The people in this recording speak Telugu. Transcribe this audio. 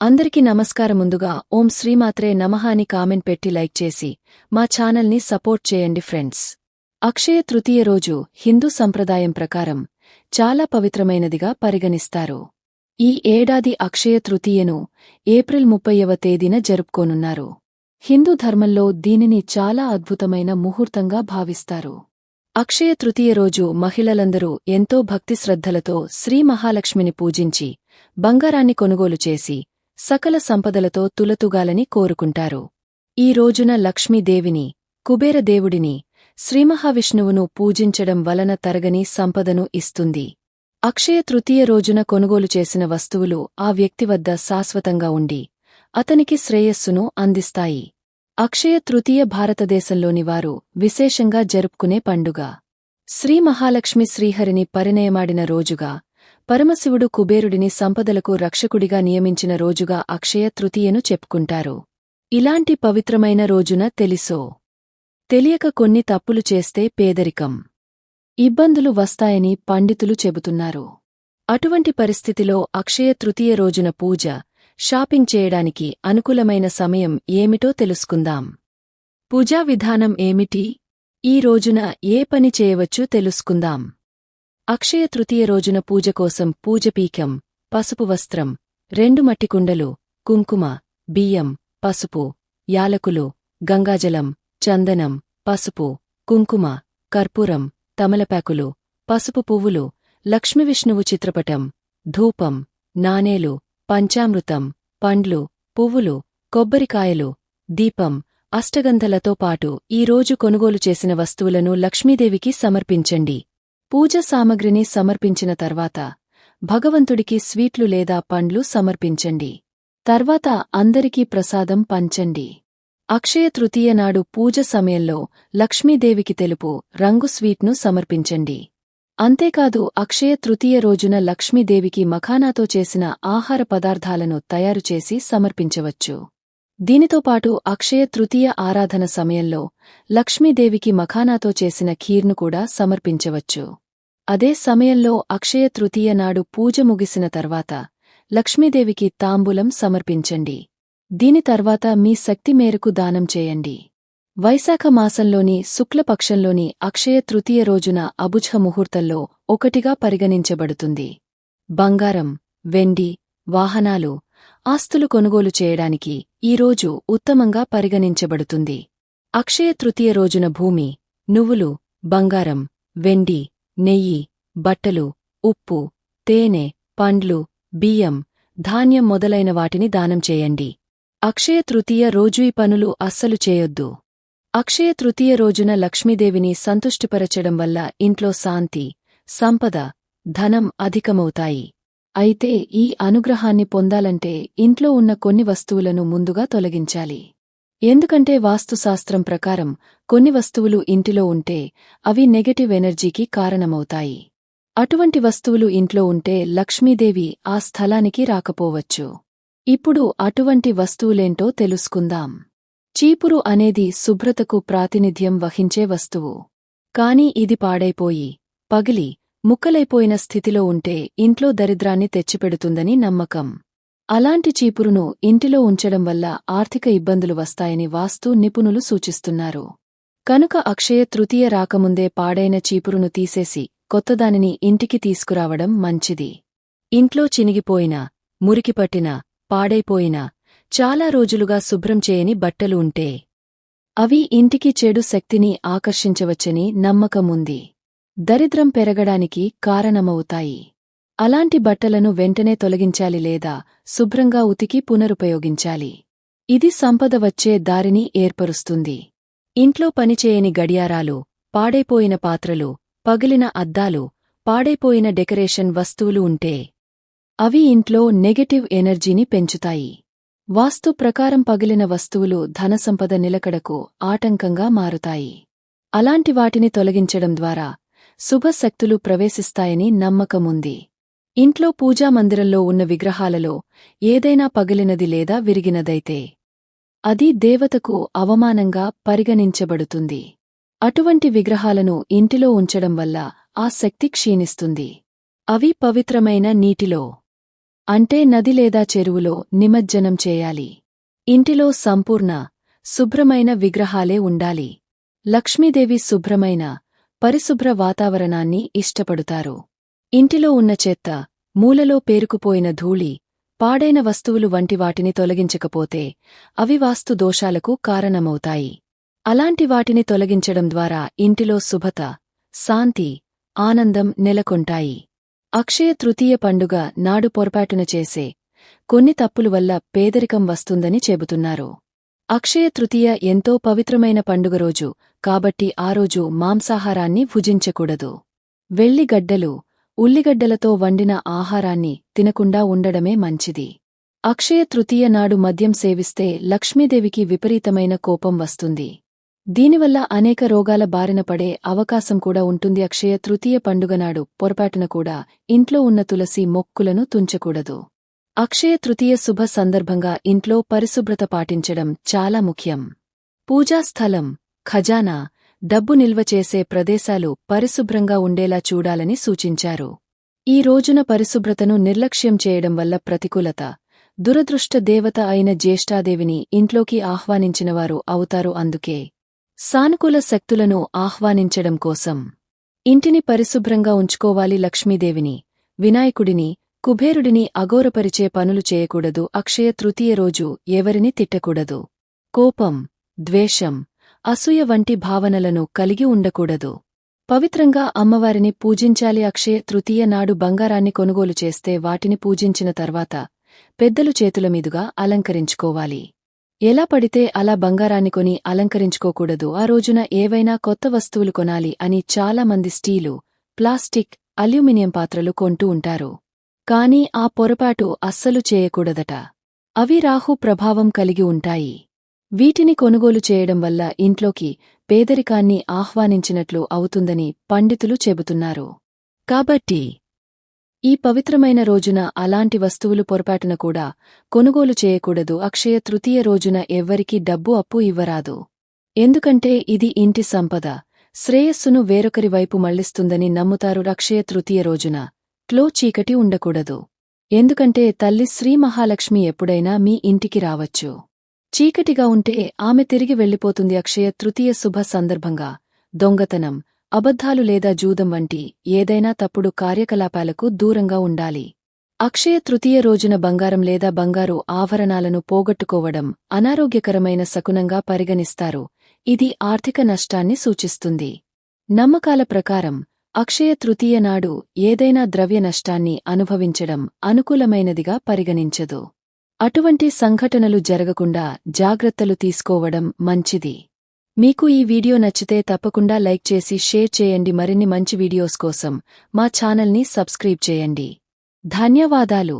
అందరికీ నమస్కారం ముందుగా ఓం శ్రీమాత్రే నమః అని కామెంట్ పెట్టి లైక్ చేసి మా ఛానల్ని సపోర్ట్ చేయండి ఫ్రెండ్స్. అక్షయ తృతీయ రోజు హిందూ సంప్రదాయం ప్రకారం చాలా పవిత్రమైనదిగా పరిగణిస్తారు. ఈ ఏడాది అక్షయ తృతీయను ఏప్రిల్ ముప్పైవ తేదీన జరుపుకోనున్నారు. హిందూ ధర్మంలో దీనిని చాలా అద్భుతమైన ముహూర్తంగా భావిస్తారు. అక్షయ తృతీయ రోజు మహిళలందరూ ఎంతో భక్తి శ్రద్ధలతో శ్రీ మహాలక్ష్మిని పూజించి బంగారాన్ని కొనుగోలు చేసి సకల సంపదలతో తులతుగాలని కోరుకుంటారు. ఈ రోజున లక్ష్మీదేవిని కుబేరదేవుడిని శ్రీమహావిష్ణువును పూజించడం వలన తరగని సంపదను ఇస్తుంది. అక్షయ తృతీయ రోజున కొనుగోలు చేసిన వస్తువులు ఆ వ్యక్తి వద్ద శాశ్వతంగా ఉండి అతనికి శ్రేయస్సును అందిస్తాయి. అక్షయ తృతీయ భారతదేశంలోని వారు విశేషంగా జరుపుకునే పండుగ. శ్రీ మహాలక్ష్మి శ్రీహరిని పరిణయమాడిన రోజుగా పరమశివుడు కుబేరుడిని సంపదలకు రక్షకుడిగా నియమించిన రోజుగా అక్షయ తృతీయను చెప్పుకుంటారు. ఇలాంటి పవిత్రమైన రోజున తెలిసో? తెలియక కొన్ని తప్పులు చేస్తే పేదరికం. ఇబ్బందులు వస్తాయని పండితులు చెబుతున్నారు. అటువంటి పరిస్థితిలో అక్షయ తృతీయ రోజున పూజ షాపింగ్ చేయడానికి అనుకూలమైన సమయం ఏమిటో తెలుసుకుందాం. పూజా విధానం ఏమిటి? ఈ రోజున ఏ పని చేయవచ్చో తెలుసుకుందాం. అక్షయ తృతీయ రోజున పూజ కోసం పూజపీకం పసుపు వస్త్రం రెండు మట్టికుండలు కుంకుమ బియ్యం పసుపు యాలకులు గంగాజలం చందనం పసుపు కుంకుమ కర్పూరం తమలపాకులు పసుపు పువ్వులు లక్ష్మీవిష్ణువు చిత్రపటం ధూపం నాణేలు పంచామృతం పండ్లు పువ్వులు కొబ్బరికాయలు దీపం అష్టగంధలతో పాటు ఈరోజు కొనుగోలు చేసిన వస్తువులను లక్ష్మీదేవికి సమర్పించండి. పూజ సామగ్రిని సమర్పించిన తర్వాత భగవంతుడికి స్వీట్లు లేదా పండ్లు సమర్పించండి. తర్వాత అందరికీ ప్రసాదం పంచండి. అక్షయ తృతీయ నాడు పూజ సమయంలో లక్ష్మీదేవికి తెలుపు రంగు స్వీట్ను సమర్పించండి. అంతేకాదు అక్షయ తృతీయ రోజున లక్ష్మీదేవికి మఖానాతో చేసిన ఆహార పదార్థాలను తయారుచేసి సమర్పించవచ్చు. దీనితో పాటు అక్షయ తృతీయ ఆరాధన సమయంలో లక్ష్మీదేవికి మఖానాతో చేసిన ఖీర్ను కూడా సమర్పించవచ్చు. అదే సమయంలో అక్షయ తృతీయ నాడు పూజ ముగిసిన తర్వాత లక్ష్మీదేవికి తాంబూలం సమర్పించండి. దీని తర్వాత మీ శక్తి మేరకు దానం చేయండి. వైశాఖ మాసంలోని శుక్లపక్షంలోని అక్షయ తృతీయ రోజున అబుఝ ముహూర్తంలో ఒకటిగా పరిగణించబడుతుంది. బంగారం వెండి వాహనాలు ఆస్తులు కొనుగోలు చేయడానికి ఈరోజు ఉత్తమంగా పరిగణించబడుతుంది. అక్షయ తృతీయ రోజున భూమి నువ్వులు బంగారం వెండి నెయ్యి బట్టలు ఉప్పు తేనె పండ్లు బియ్యం ధాన్యం మొదలైన వాటిని దానం చేయండి. అక్షయ తృతీయ రోజు ఈ పనులు అస్సలు చేయొద్దు. అక్షయ తృతీయ రోజున లక్ష్మీదేవిని సంతుష్టిపరచడం వల్ల ఇంట్లో శాంతి సంపద ధనం అధికమవుతాయి. అయితే ఈ అనుగ్రహాన్ని పొందాలంటే ఇంట్లో ఉన్న కొన్ని వస్తువులను ముందుగా తొలగించాలి. ఎందుకంటే వాస్తుశాస్త్రం ప్రకారం కొన్ని వస్తువులు ఇంటిలో ఉంటే అవి నెగటివ్ ఎనర్జీకి కారణమవుతాయి. అటువంటి వస్తువులు ఇంట్లో ఉంటే లక్ష్మీదేవి ఆ స్థలానికి రాకపోవచ్చు. ఇప్పుడు అటువంటి వస్తువులేంటో తెలుసుకుందాం. చీపురు అనేది శుభ్రతకు ప్రాతినిధ్యం వహించే వస్తువు. కాని ఇది పాడైపోయి పగిలి ముక్కలైపోయిన స్థితిలో ఉంటే ఇంట్లో దరిద్రాన్ని తెచ్చిపెడుతుందని నమ్మకం. అలాంటి చీపురును ఇంటిలో ఉంచడం వల్ల ఆర్థిక ఇబ్బందులు వస్తాయని వాస్తు నిపుణులు సూచిస్తున్నారు. కనుక అక్షయ తృతీయ రాకముందే పాడైన చీపురును తీసేసి కొత్తదానిని ఇంటికి తీసుకురావడం మంచిది. ఇంట్లో చినిగిపోయిన మురికిపట్టిన పాడైపోయిన చాలా రోజులుగా శుభ్రం చేయని బట్టలు ఉంటే అవి ఇంటికి చెడు శక్తిని ఆకర్షించవచ్చని నమ్మకముంది. దరిద్రం పెరగడానికి కారణమవుతాయి. అలాంటి బట్టలను వెంటనే తొలగించాలి లేదా శుభ్రంగా ఉతికి పునరుపయోగించాలి. ఇది సంపద వచ్చే దారిని ఏర్పరుస్తుంది. ఇంట్లో పనిచేయని గడియారాలు పాడైపోయిన పాత్రలు పగిలిన అద్దాలు పాడైపోయిన డెకరేషన్ వస్తువులు ఉంటే అవి ఇంట్లో నెగటివ్ ఎనర్జీని పెంచుతాయి. వాస్తు ప్రకారం పగిలిన వస్తువులు ధనసంపద నిలకడకు ఆటంకంగా మారుతాయి. అలాంటి వాటిని తొలగించడం ద్వారా శుభశక్తులు ప్రవేశిస్తాయని నమ్మకముంది. ఇంట్లో పూజామందిరంలో ఉన్న విగ్రహాలలో ఏదైనా పగిలినది లేదా విరిగినదైతే అది దేవతకు అవమానంగా పరిగణించబడుతుంది. అటువంటి విగ్రహాలను ఇంటిలో ఉంచడం వల్ల ఆ శక్తి క్షీణిస్తుంది. అవి పవిత్రమైన నీటిలో అంటే నది లేదా చెరువులో నిమజ్జనం చేయాలి. ఇంటిలో సంపూర్ణ శుభ్రమైన విగ్రహాలే ఉండాలి. లక్ష్మీదేవి శుభ్రమైన పరిశుభ్ర వాతావరణాన్ని ఇష్టపడుతారు. ఇంటిలో ఉన్న చెత్త మూలలో పేరుకుపోయిన ధూళి పాడైన వస్తువులు వంటి వాటిని తొలగించకపోతే అవి వాస్తు దోషాలకు కారణమవుతాయి. అలాంటి వాటిని తొలగించడం ద్వారా ఇంటిలో శుభత శాంతి ఆనందం నెలకొంటాయి. అక్షయ తృతీయ పండుగ నాడు పొరపాటున చేసే కొన్ని తప్పుల వల్ల పేదరికం వస్తుందని చెబుతున్నారు. అక్షయ తృతీయ ఎంతో పవిత్రమైన పండుగ రోజు కాబట్టి ఆ రోజు మాంసాహారాన్ని భుజించకూడదు. వెళ్ళిగడ్డలు ఉల్లిగడ్డలతో వండిన ఆహారాన్ని తినకుండా ఉండడమే మంచిది. అక్షయ తృతీయ నాడు మద్యం సేవిస్తే లక్ష్మీదేవికి విపరీతమైన కోపం వస్తుంది. దీనివల్ల అనేక రోగాల బారిన పడే అవకాశం కూడా ఉంటుంది. అక్షయ తృతీయ పండుగ నాడు పొరపాటున కూడా ఇంట్లో ఉన్న తులసి మొక్కులను తుంచకూడదు. అక్షయ తృతీయ శుభ సందర్భంగా ఇంట్లో పరిశుభ్రత పాటించడం చాలా ముఖ్యం. పూజాస్థలం ఖజానా డబ్బు నిల్వ చేసే ప్రదేశాలు పరిశుభ్రంగా ఉండేలా చూడాలని సూచించారు. ఈ రోజున పరిశుభ్రతను నిర్లక్ష్యం చేయడం వల్ల ప్రతికూలత దురదృష్ట దేవత అయిన జ్యేష్ఠాదేవిని ఇంట్లోకి ఆహ్వానించినవారు అవుతారు అందుకే. సానుకూల శక్తులను ఆహ్వానించడం కోసం ఇంటిని పరిశుభ్రంగా ఉంచుకోవాలి లక్ష్మీదేవిని వినాయకుడిని కుబేరుడిని అగోరపరిచే పనులు చేయకూడదు అక్షయ తృతీయ రోజు ఎవరిని తిట్టకూడదు. కోపం ద్వేషం అసూయ వంటి భావనలను కలిగి ఉండకూడదు. పవిత్రంగా అమ్మవారిని పూజించాలి అక్షయ తృతీయ నాడు బంగారాన్ని కొనుగోలు చేస్తే వాటిని పూజించిన తర్వాత పెద్దలు చేతుల మీదుగా అలంకరించుకోవాలి. ఎలా పడితే అలా బంగారాన్ని కొని అలంకరించుకోకూడదు. ఆ రోజున ఏవైనా కొత్త వస్తువులు కొనాలి అని చాలామంది స్టీలు ప్లాస్టిక్ అల్యూమినియం పాత్రలు కొంటూ ఉంటారు. కాని ఆ పొరపాటు అస్సలు చేయకూడదట. అవి రాహు ప్రభావం కలిగి ఉంటాయి. వీటిని కొనుగోలు చేయడం వల్ల ఇంట్లోకి పేదరికాన్ని ఆహ్వానించినట్లు అవుతుందని పండితులు చెబుతున్నారు. కాబట్టి ఈ పవిత్రమైన రోజున అలాంటి వస్తువులు పొరపాటున కూడా కొనుగోలు చేయకూడదు. అక్షయ తృతీయ రోజున ఎవ్వరికీ డబ్బు అప్పు ఇవ్వరాదు. ఎందుకంటే ఇది ఇంటి సంపద. శ్రేయస్సును వేరొకరి వైపు మళ్ళిస్తుందని నమ్ముతారు అక్షయ తృతీయ రోజున. క్లో చీకటి ఉండకూడదు. ఎందుకంటే తల్లి శ్రీ మహాలక్ష్మి ఎప్పుడైనా మీ ఇంటికి రావచ్చు. చీకటిగా ఉంటే ఆమె తిరిగి వెళ్ళిపోతుంది అక్షయ తృతీయ శుభ సందర్భంగా. దొంగతనం అబద్ధాలు లేదా జూదం వంటి ఏదైనా తప్పుడు కార్యకలాపాలకు దూరంగా ఉండాలి. అక్షయ తృతీయ రోజున బంగారం లేదా బంగారు ఆభరణాలను పోగొట్టుకోవడం అనారోగ్యకరమైన శకునంగా పరిగణిస్తారు. ఇది ఆర్థిక నష్టాన్ని సూచిస్తుంది. నమ్మకాల ప్రకారం అక్షయ తృతీయ నాడు ఏదైనా ద్రవ్య నష్టాన్ని అనుభవించడం అనుకూలమైనదిగా పరిగణించదు. అటువంటి సంఘటనలు జరగకుండా జాగ్రత్తలు తీసుకోవడం మంచిది. మీకు ఈ వీడియో నచ్చితే తప్పకుండా లైక్ చేసి షేర్ చేయండి. మరిన్ని మంచి వీడియోస్ కోసం మా ఛానల్ని సబ్స్క్రైబ్ చేయండి. ధన్యవాదాలు.